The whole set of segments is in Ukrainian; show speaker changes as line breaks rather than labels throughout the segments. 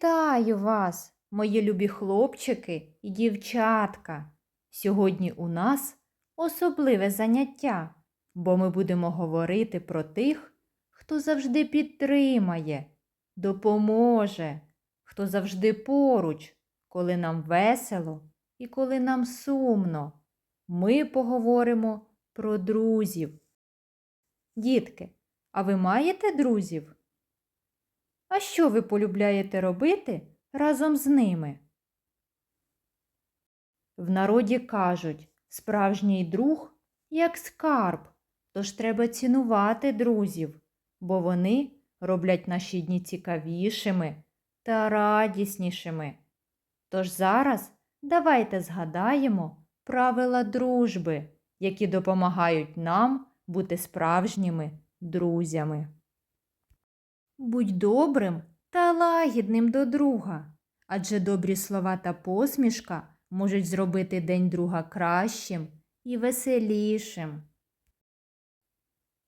Вітаю вас, мої любі хлопчики і дівчатка. Сьогодні у нас особливе заняття, бо ми будемо говорити про тих, хто завжди підтримає, допоможе, хто завжди поруч, коли нам весело і коли нам сумно. Ми поговоримо про друзів. Дітки, а ви маєте друзів? А що ви полюбляєте робити разом з ними? В народі кажуть, справжній друг як скарб, тож треба цінувати друзів, бо вони роблять наші дні цікавішими та радіснішими. Тож зараз давайте згадаємо правила дружби, які допомагають нам бути справжніми друзями. Будь добрим та лагідним до друга, адже добрі слова та посмішка можуть зробити день друга кращим і веселішим.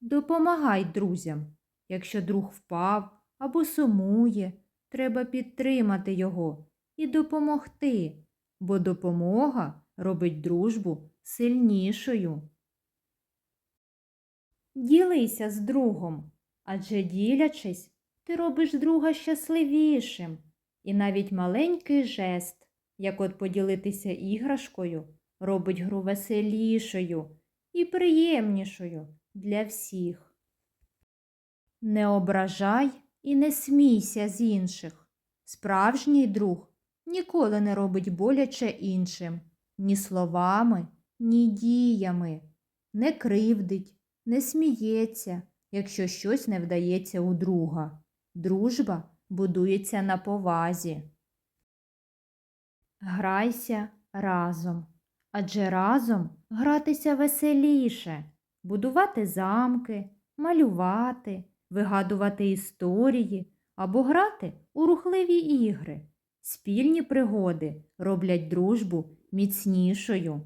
Допомагай друзям. Якщо друг впав або сумує, треба підтримати його і допомогти, бо допомога робить дружбу сильнішою. Ділися з другом, адже ділячись, ти робиш друга щасливішим, і навіть маленький жест, як от поділитися іграшкою, робить гру веселішою і приємнішою для всіх. Не ображай і не смійся з інших. Справжній друг ніколи не робить боляче іншим ні словами, ні діями, не кривдить, не сміється, якщо щось не вдається у друга. Дружба будується на повазі. Грайся разом, адже разом гратися веселіше, будувати замки, малювати, вигадувати історії або грати у рухливі ігри. Спільні пригоди роблять дружбу міцнішою.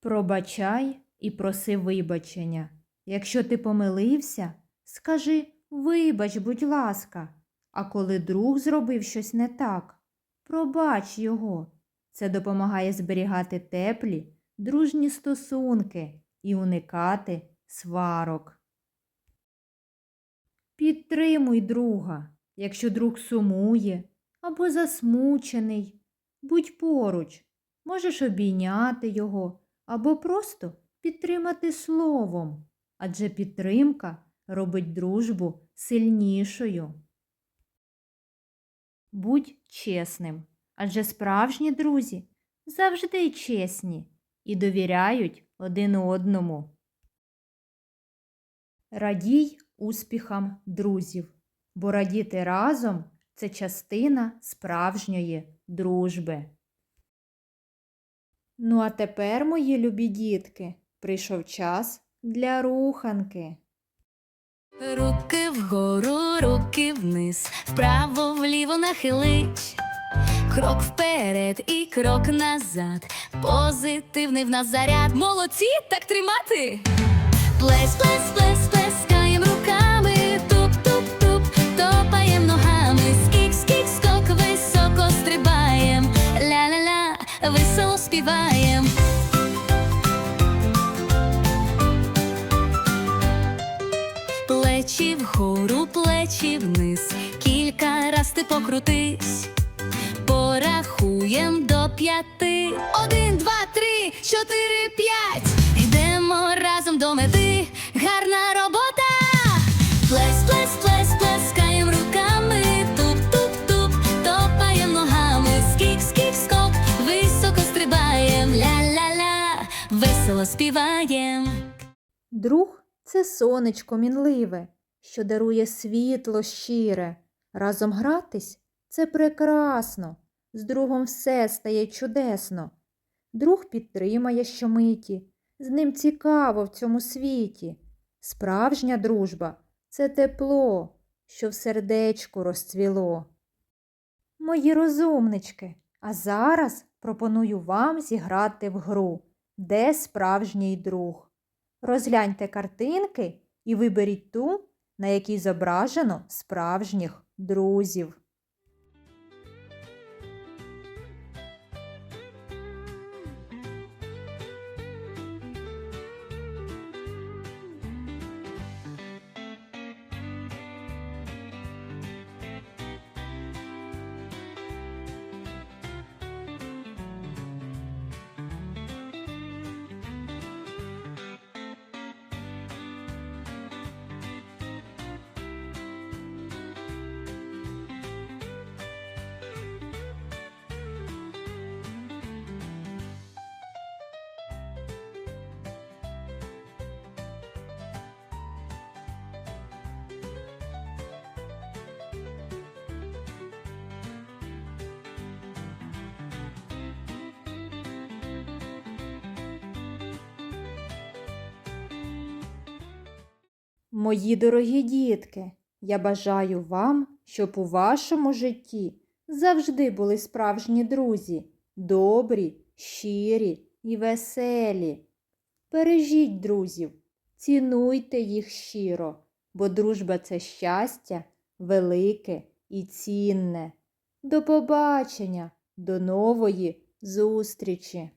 Пробачай і проси вибачення. Якщо ти помилився, скажи вибач, будь ласка, а коли друг зробив щось не так, пробач його. Це допомагає зберігати теплі, дружні стосунки і уникати сварок. Підтримуй друга, якщо друг сумує або засмучений. Будь поруч, можеш обійняти його або просто підтримати словом, адже підтримка робить дружбу сильнішою. Будь чесним, адже справжні друзі завжди чесні і довіряють один одному. Радій успіхам друзів, бо радіти разом це частина справжньої дружби. Ну, а тепер, мої любі дітки, прийшов час для руханки.
Руки вгору, руки вниз, вправо вліво нахилить, крок вперед і крок назад. Позитивний в нас заряд. Молодці, так тримати. Плес, плес, плес, плескаєм руками, туп, туп, туп, топаєм ногами, скік, скік, скок, високо стрибаєм, ля-ля-ля, весело співаєм. Плечі вгору, плечі вниз, кілька раз ти покрутись, порахуєм до п'яти. Один, два, три, чотири, п'ять. Йдемо разом до мети. Гарна робота. Плес, плес, плес, плескаєм руками. Туп, туп, туп, топаєм ногами. Скік, скік, скок, високо стрибаєм. Ля-ля-ля, весело співаєм.
Друг це сонечко мінливе, що дарує світло щире. Разом гратись це прекрасно, з другом все стає чудесно. Друг підтримає щомиті, з ним цікаво в цьому світі. Справжня дружба це тепло, що в сердечку розцвіло. Мої розумнички, а зараз пропоную вам зіграти в гру, де справжній друг. Розгляньте картинки і виберіть ту, на якій зображено справжніх друзів. Мої дорогі дітки, я бажаю вам, щоб у вашому житті завжди були справжні друзі, добрі, щирі і веселі. Бережіть друзів, цінуйте їх щиро, бо дружба це щастя велике і цінне. До побачення, до нової зустрічі!